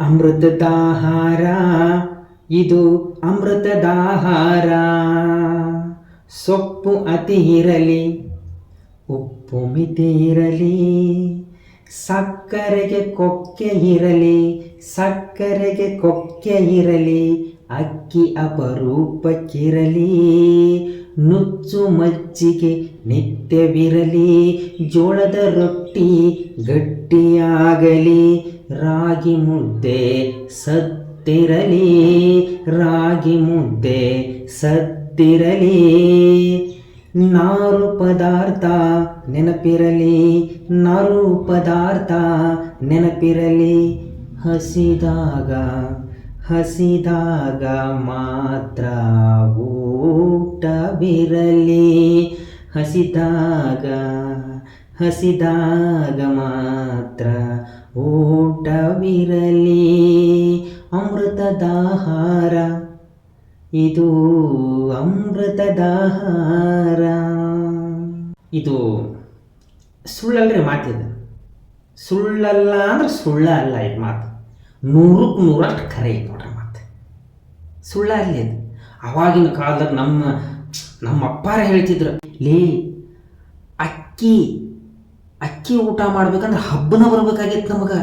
ಅಮೃತದಾಹಾರ. ಇದು ಅಮೃತದಾಹಾರ. ಸೊಪ್ಪು ಅತಿ ಇರಲಿ, ಉಪ್ಪು ಮಿತಿ ಇರಲಿ, ಸಕ್ಕರೆಗೆ ಕೊಕ್ಕೆ ಇರಲಿ, ಸಕ್ಕರೆಗೆ ಕೊಕ್ಕೆ ಇರಲಿ, ಅಕ್ಕಿ ಅಪರೂಪಕ್ಕಿರಲಿ. ನುಚ್ಚು ಮಜ್ಜಿಗೆ ನಿತ್ಯವಿರಲಿ, ಜೋಳದ ರೊಟ್ಟಿ ಗಟ್ಟಿಯಾಗಲಿ, ರಾಗಿ ಮುದ್ದೆ ಸತ್ತಿರಲಿ, ರಾಗಿ ಮುದ್ದೆ ಸತ್ತಿರಲಿ. ನಾರು ಪದಾರ್ಥ ನೆನಪಿರಲಿ, ನಾರು ಪದಾರ್ಥ ನೆನಪಿರಲಿ, ಹಸಿದಾಗ ಹಸಿದಾಗ ಮಾತ್ರ ಊಟವಿರಲಿ. ಹಸಿದಾಗ ಹಸಿದಾಗ ಮಾತ್ರ ಊಟವಿರಲಿ. ಅಮೃತದಾಹಾರ, ಇದು ಅಮೃತದಾಹಾರ. ಇದು ಸುಳ್ಳಲ್ರಿ ಮಾತಿದೆ ಸುಳ್ಳಲ್ಲ ಅಂದ್ರೆ ಸುಳ್ಳ ಅಲ್ಲ ಇದು ಮಾತು. ನೂರಕ್ಕೆ ನೂರಷ್ಟು ಖರೆ ನೋಡ್ರಿ. ಮಾತು ಸುಳ್ಳ ಅಲ್ಲ ಇದು ಅವಾಗಿನ ಕಾಲದಾಗ ನಮ್ಮ ನಮ್ಮ ಅಪ್ಪಾರ ಹೇಳ್ತಿದ್ರು, ಲೇ, ಅಕ್ಕಿ ಅಕ್ಕಿ ಊಟ ಮಾಡ್ಬೇಕಂದ್ರೆ ಹಬ್ಬನ ಬರ್ಬೇಕಾಗಿತ್ತು ನಮಗೆ.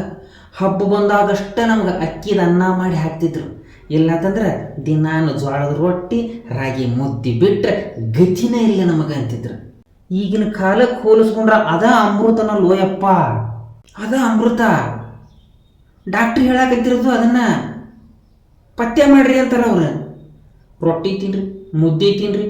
ಹಬ್ಬ ಬಂದಾಗಷ್ಟೇ ನಮ್ಗೆ ಅಕ್ಕಿದ ಅನ್ನ ಮಾಡಿ ಹಾಕ್ತಿದ್ರು. ಇಲ್ಲಾತಂದ್ರೆ ದಿನಾನು ಜ್ವಾಳದ ರೊಟ್ಟಿ, ರಾಗಿ ಮುದ್ದೆ ಬಿಟ್ಟರೆ ಗತಿನೇ ಇಲ್ಲ ನಮಗೆ ಅಂತಿದ್ರು. ಈಗಿನ ಕಾಲಕ್ಕೆ ಹೋಲಿಸ್ಕೊಂಡ್ರೆ ಅದ ಅಮೃತನ ಲೋಯಪ್ಪ ಅದ ಅಮೃತ. ಡಾಕ್ಟ್ರ್ ಹೇಳಕತ್ತಿರೋದು ಅದನ್ನ. ಪಥ್ಯ ಮಾಡ್ರಿ ಅಂತಾರ ಅವ್ರು. ರೊಟ್ಟಿ ತಿನ್ರಿ, ಮುದ್ದೆ ತಿನ್ರಿ,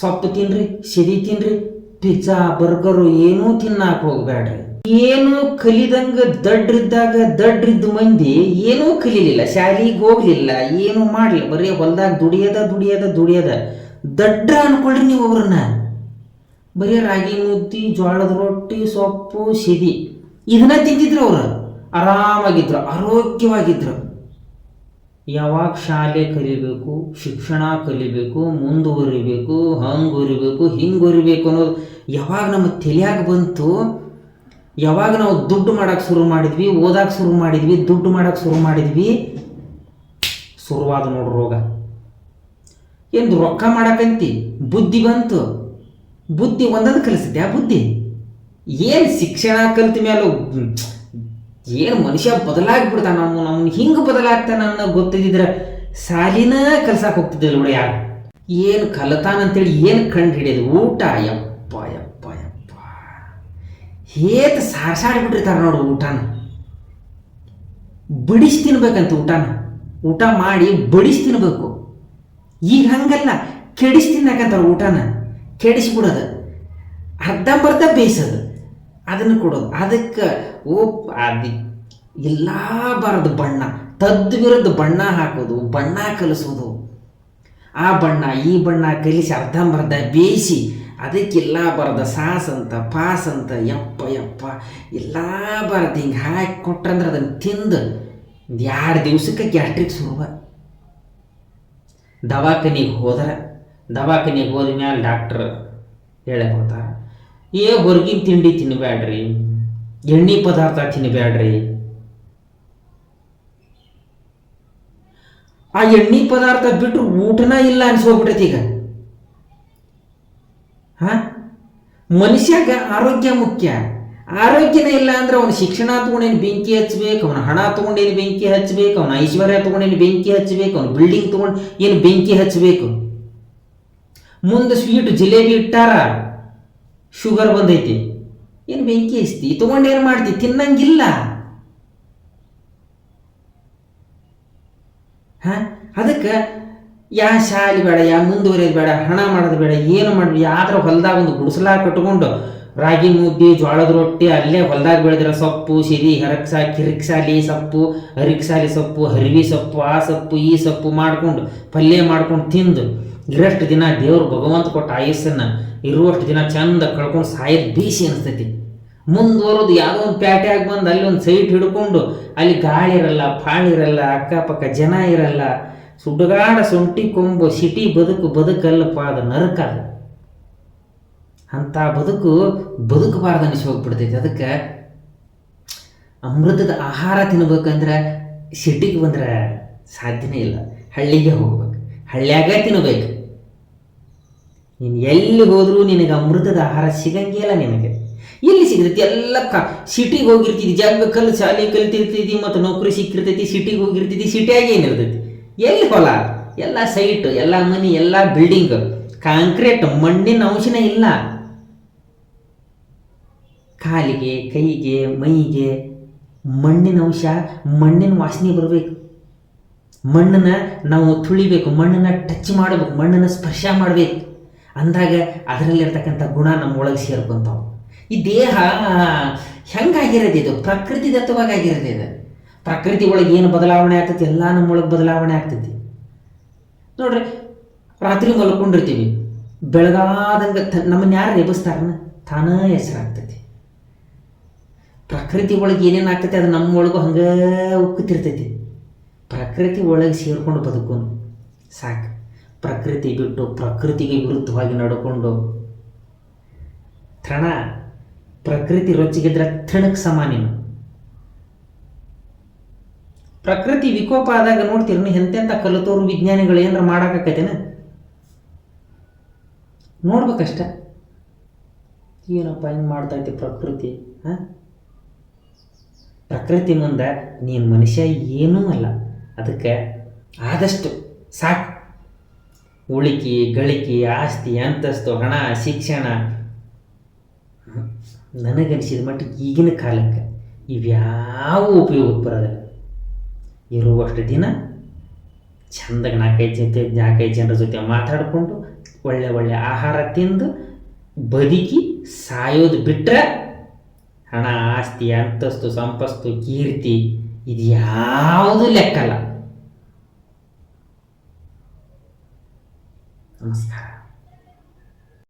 ಸೊಪ್ಪು ತಿನ್ರಿ, ಸಿರಿ ತಿನ್ರಿ ಪಿಜ್ಜಾ ಬರ್ಗರು ಏನೂ ತಿನ್ನಾಕ ಹೋಗ್ಬೇಡ್ರಿ ಏನು ಕಲಿದಂಗ ದಡ್ರಿದ್ದಾಗ ದಡ್ರಿದ್ದ ಮಂದಿ ಏನೂ ಕಲಿಲಿಲ್ಲ, ಶಾಲಿಗೆ ಹೋಗ್ಲಿಲ್ಲ, ಏನೂ ಮಾಡಲಿಲ್ಲ, ಬರೀ ಹೊಲ್ದಾಗ ದುಡಿಯದ ದುಡಿಯದ ದುಡಿಯದ. ದಡ್ಡ ಅನ್ಕೊಳ್ರಿ ನೀವು ಅವ್ರನ್ನ. ಬರೀ ರಾಗಿ ಮುದ್ದಿ ಜೋಳದ ರೊಟ್ಟಿ, ಸೊಪ್ಪು ಸಿದಿ ಇದನ್ನ ತಿಂತಿದ್ರು ಅವರು. ಆರಾಮಾಗಿದ್ರು, ಆರೋಗ್ಯವಾಗಿದ್ರು. ಯಾವಾಗ ಶಾಲೆ ಕಲಿಬೇಕು, ಶಿಕ್ಷಣ ಕಲಿಬೇಕು, ಮುಂದುವರಿಬೇಕು ಹಿಂಗೆ ಒರಿಬೇಕು ಅನ್ನೋದು ಯಾವಾಗ ನಮ್ಮ ತಲೆಯಾಗ ಬಂತು, ಯಾವಾಗ ನಾವು ದುಡ್ಡು ಮಾಡೋಕ್ಕೆ ಶುರು ಮಾಡಿದ್ವಿ ಓದಕ್ಕೆ ಶುರು ಮಾಡಿದ್ವಿ, ದುಡ್ಡು ಮಾಡೋಕ್ಕೆ ಶುರು ಮಾಡಿದ್ವಿ, ಶುರುವಾದ ನೋಡ್ರಿ ರೋಗ. ಎಂದು ರೊಕ್ಕ ಮಾಡಕ್ಕಂತಿ ಬುದ್ಧಿ ಬಂತು. ಬುದ್ಧಿ ಒಂದೊಂದು ಕಲಿಸಿದ್ದೆ ಆ ಬುದ್ಧಿ? ಏನು ಶಿಕ್ಷಣ ಕಲಿತ ಮೇಲೂ ಏನು ಮನುಷ್ಯ ಬದಲಾಗ್ಬಿಡ್ತಾನ? ನಮ್ಮ ನಮ್ಗೆ ಹಿಂಗೆ ಬದಲಾಗ್ತಾನ ಅನ್ನೋ ಗೊತ್ತಿದ್ದಿದ್ರೆ ಸಾಲಿನ ಕಲ್ಸಕ್ಕೆ ಹೋಗ್ತಿದ್ದಿಲ್ಲ ನೋಡಿ ಯಾರು ಏನು ಕಲತಾನಂತೇಳಿ ಏನು ಕಂಡು ಹಿಡಿಯೋದು ಊಟ. ಯಪ್ಪ ಯಪ್ಪ ಯಪ್ಪ. ಏತ್ ಸಾರ್ಸಾಡ್ಬಿಟ್ಟಿರ್ತಾರೆ ನೋಡು ಊಟನ. ಬಡಿಸಿ ತಿನ್ಬೇಕಂತ ಊಟನ. ಊಟ ಮಾಡಿ ಬಡಿಸಿ ತಿನ್ಬೇಕು. ಈಗ ಹಂಗಲ್ಲ, ಕೆಡಿಸಿ ತಿನ್ನಕಂತಾರೆ ಊಟನ. ಕೆಡಿಸ್ಬಿಡೋದು. ಅರ್ಧಂಬರ್ಧ ಬೇಯಿಸೋದು. ಅದನ್ನು ಕೊಡೋದು. ಅದಕ್ಕೆ ಓಪ್ ಅದು ಎಲ್ಲ ಬರದ ಬಣ್ಣ, ತದ್ವಿರುದ್ಧ ಬಣ್ಣ ಹಾಕೋದು, ಬಣ್ಣ ಕಲಿಸೋದು. ಆ ಬಣ್ಣ, ಈ ಬಣ್ಣ ಕಲಿಸಿ ಅರ್ಧಂಬರ್ಧ ಬೇಯಿಸಿ ಅದಕ್ಕೆಲ್ಲ ಬರದ ಸಾಸ್ ಅಂತ ಪಾಸ್ ಅಂತ ಯಪ್ಪ ಯಪ್ಪ, ಎಲ್ಲ ಬರದು ಹಿಂಗೆ ಹಾಕಿ ಕೊಟ್ರಂದ್ರೆ ಅದನ್ನು ತಿಂದು ಎರಡು ದಿವ್ಸಕ್ಕೆ ಗ್ಯಾಸ್ಟ್ರಿಕ್ ಶುರುವ ದವಾಖಾನಿಗೆ ಹೋದ್ರೆ, ದವಾಖಾನಿಗೆ ಹೋದ ಮ್ಯಾಲೆ ಡಾಕ್ಟ್ರ್ ಹೇಳಕ್ಕೆ ಏ ಹೊರಗಿನ ತಿಂಡಿ ತಿನ್ನಬೇಡ್ರಿ ಎಣ್ಣೆ ಪದಾರ್ಥ ತಿನ್ನಬೇಡ್ರಿ ಆ ಎಣ್ಣೆ ಪದಾರ್ಥ ಬಿಟ್ಟರು ಊಟನ ಇಲ್ಲ ಅನ್ಸೋಗ್ಬಿಟ್ಟೈತಿ ಈಗ. ಹಾ? ಮನುಷ್ಯಾಗ ಆರೋಗ್ಯ ಮುಖ್ಯ. ಆರೋಗ್ಯನೇ ಇಲ್ಲ ಅಂದ್ರೆ ಅವನ ಶಿಕ್ಷಣ ತಗೊಂಡೇನು ಬೆಂಕಿ ಹಚ್ಚಬೇಕು, ಅವನ ಹಣ ತಗೊಂಡೇನು ಬೆಂಕಿ ಹಚ್ಚಬೇಕು, ಅವನ ಐಶ್ವರ್ಯ ತಗೊಂಡೇನು ಬೆಂಕಿ ಹಚ್ಚಬೇಕು, ಅವನ ಬಿಲ್ಡಿಂಗ್ ತಗೊಂಡು ಏನು ಬೆಂಕಿ ಹಚ್ಚಬೇಕು? ಮುಂದೆ ಸ್ವೀಟ್ ಜಿಲೇಬಿ ಇಟ್ಟಾರ. ಶುಗರ್ ಬಂದೈತಿ. ಏನು ಬೆಂಕಿ ಹಚ್ತಿ? ತೊಗೊಂಡು ಏನು ಮಾಡ್ತಿ? ತಿನ್ನಂಗಿಲ್ಲ. ಹಾಂ? ಅದಕ್ಕೆ, ಯಾ ಶಾಲಿ ಬೇಡ, ಯಾ ಮುಂದುವರಿಯೋದು ಬೇಡ, ಹಣ ಮಾಡೋದು ಬೇಡ, ಏನು ಮಾಡಿ ಯಾವ್ದ್ರ ಹೊಲ್ದಾಗ ಒಂದು ಗುಡಿಸಲ ಕಟ್ಕೊಂಡು ರಾಗಿ ಮುದ್ದೆ ಜೋಳದ ರೊಟ್ಟಿ, ಅಲ್ಲೇ ಹೊಲ್ದಾಗ ಬೆಳೆದಿರೋ ಸೊಪ್ಪು, ಸಿರಿ, ಹರಕ್ಸ, ಕಿರಿಕ್ಸಾಲಿ ಸೊಪ್ಪು ಹರಿಕ್ಸಾಲಿ ಸೊಪ್ಪು ಹರಿವಿ ಸೊಪ್ಪು, ಆ ಸೊಪ್ಪು, ಈ ಸೊಪ್ಪು ಮಾಡ್ಕೊಂಡು ಪಲ್ಯ ಮಾಡ್ಕೊಂಡು ತಿಂದು ಇರೋಷ್ಟು ದಿನ ದೇವ್ರು ಭಗವಂತ ಕೊಟ್ಟ ಆಯಸ್ಸನ್ನು ಇರುವಷ್ಟು ದಿನ ಚಂದ ಕಳ್ಕೊಂಡು ಸಾಯದ್ ಬೀಸಿ ಅನಿಸ್ತೈತಿ. ಮುಂದುವರೋದು ಯಾವುದೋ ಒಂದು ಪ್ಯಾಟ್ಯಾಗ ಬಂದು ಅಲ್ಲಿ ಒಂದು ಸೈಟ್ ಹಿಡ್ಕೊಂಡು ಅಲ್ಲಿ ಗಾಳಿ ಇರಲ್ಲ ಫಾಳಿರಲ್ಲ ಅಕ್ಕಪಕ್ಕ ಜನ ಇರಲ್ಲ, ಸುಡುಗಾಡ ಸೊಂಟಿ ಕೊಂಬು, ಸಿಟಿ ಬದುಕು ಬದುಕಲ್ಲಪ್ಪ ಅದು ನರಕ ಅದು. ಅಂಥ ಬದುಕು ಬದುಕಬಾರ್ದು ಅನಿಸಿ ಹೋಗ್ಬಿಡ್ತೈತಿ. ಅದಕ್ಕೆ ಅಮೃತದ ಆಹಾರ ತಿನ್ಬೇಕಂದ್ರೆ ಸಿಟಿಗೆ ಬಂದ್ರೆ ಸಾಧ್ಯನೇ ಇಲ್ಲ. ಹಳ್ಳಿಗೆ ಹೋಗ್ಬೇಕು. ಹಳ್ಳ್ಯಾಗ ತಿನ್ನಬೇಕು ನೀನು ಎಲ್ಲಿ ಹೋದರೂ ನಿನಗೆ ಅಮೃತದ ಆಹಾರ ಸಿಗಂಗೇ ಇಲ್ಲ ನಿನಗೆ. ಎಲ್ಲಿ ಸಿಗ್ತೈತಿ ಎಲ್ಲ ಕ ಸಿಟಿಗೆ ಹೋಗಿರ್ತಿದ್ದಿ ಜಗ್ಗ ಕಲ್ಲು, ಶಾಲೆ ಕಲಿತಿರ್ತಿದ್ದಿ, ಮತ್ತು ನೌಕರಿ ಸಿಕ್ಕಿರ್ತೈತಿ, ಸಿಟಿಗೆ ಹೋಗಿರ್ತಿದ್ದಿ, ಸಿಟಿಯಾಗಿ ಏನಿರ್ತೈತಿ ಎಲ್ಲಿ ಹೊಲ? ಎಲ್ಲ ಸೈಟ್ ಎಲ್ಲ ಮನಿ, ಎಲ್ಲ ಬಿಲ್ಡಿಂಗ್ ಕಾಂಕ್ರೀಟ್ ಮಣ್ಣಿನ ಅಂಶನೇ ಇಲ್ಲ. ಕಾಲಿಗೆ, ಕೈಗೆ, ಮೈಗೆ ಮಣ್ಣಿನ ಅಂಶ, ಮಣ್ಣಿನ ವಾಸನೆ ಬರಬೇಕು. ಮಣ್ಣನ್ನ ನಾವು ತುಳಿಬೇಕು, ಮಣ್ಣನ್ನ ಟಚ್ ಮಾಡಬೇಕು, ಮಣ್ಣನ್ನು ಸ್ಪರ್ಶ ಮಾಡಬೇಕು. ಅಂದಾಗ ಅದರಲ್ಲಿರ್ತಕ್ಕಂಥ ಗುಣ ನಮ್ಮೊಳಗೆ ಸೇರ್ಕೊಂತಾವ ಈ ದೇಹ ಹೆಂಗಾಗಿರೋದು ಇದು? ಪ್ರಕೃತಿ ದತ್ತವಾಗಿ ಆಗಿರೋದು ಇದು. ಪ್ರಕೃತಿ ಒಳಗೆ ಏನು ಬದಲಾವಣೆ ಆಗ್ತೈತಿ? ಎಲ್ಲ ನಮ್ಮೊಳಗೆ ಬದಲಾವಣೆ ಆಗ್ತೈತಿ. ನೋಡ್ರಿ ರಾತ್ರಿ ಮಲ್ಕೊಂಡಿರ್ತೀವಿ ಬೆಳಗಾದಂಗೆ ನಮ್ಮನ್ನ ಯಾರು ಎಬ್ಬಿಸ್ತಾರನ ತಾನೇ ಹೆಸರಾಗ್ತೈತಿ. ಪ್ರಕೃತಿ ಒಳಗೆ ಏನೇನು ಆಗ್ತೈತಿ ಅದು ನಮ್ಮೊಳಗೂ ಹಂಗೆ ಉಕ್ಕುತ್ತಿರ್ತೈತಿ. ಪ್ರಕೃತಿ ಒಳಗೆ ಸೇರ್ಕೊಂಡು ಬದುಕೋನು ಸಾಕು. ಪ್ರಕೃತಿ ಬಿಟ್ಟು ಪ್ರಕೃತಿಗೆ ವಿರುದ್ಧವಾಗಿ ನಡ್ಕೊಂಡು. ತೃಣ, ಪ್ರಕೃತಿ ರೊಚ್ಚಿಗಿದ್ರೆ ತೃಣಕ್ಕೆ ಸಮಾನೇನು ನೀನು. ಪ್ರಕೃತಿ ವಿಕೋಪ ಆದಾಗ ನೋಡ್ತೀರಿ ಎಂತೆಂಥ ಕಲಿತೋರು ವಿಜ್ಞಾನಿಗಳು ಏನಾರ ಮಾಡೋಕ್ಕಾಕೈತೇನ? ನೋಡ್ಬೇಕಷ್ಟ. ಏನಪ್ಪ, ಹಿಂಗೆ ಮಾಡ್ತೈತಿ ಪ್ರಕೃತಿ, ಹಾಂ? ಪ್ರಕೃತಿ ಮುಂದೆ ನೀನು ಮನುಷ್ಯ ಏನೂ ಅಲ್ಲ. ಅದಕ್ಕೆ ಆದಷ್ಟು ಸಾಕು. ಉಳಿಕೆ ಗಳಿಕೆ, ಆಸ್ತಿ, ಅಂತಸ್ತು, ಹಣ, ಶಿಕ್ಷಣ. ನನಗನಿಸಿದ ಮಟ್ಟಿಗೆ ಈಗಿನ ಕಾಲಕ್ಕೆ ಇವ್ಯಾವ ಉಪಯೋಗಕ್ಕೆ ಬರೋದಿಲ್ಲ. ಇರುವಷ್ಟು ದಿನ ಚಂದಾಗಿ ನಾಲ್ಕೈದು ಜೊತೆ, ನಾಲ್ಕೈದು ಜನರ ಜೊತೆ ಮಾತಾಡಿಕೊಂಡು ಒಳ್ಳೆ ಒಳ್ಳೆ ಆಹಾರ ತಿಂದು ಬದುಕಿ ಸಾಯೋದು ಬಿಟ್ಟರೆ ಹಣ, ಆಸ್ತಿ, ಅಂತಸ್ತು ಸಂಪಸ್ತು ಕೀರ್ತಿ ಇದು ಯಾವುದು ಲೆಕ್ಕಲ್ಲ. 嗯。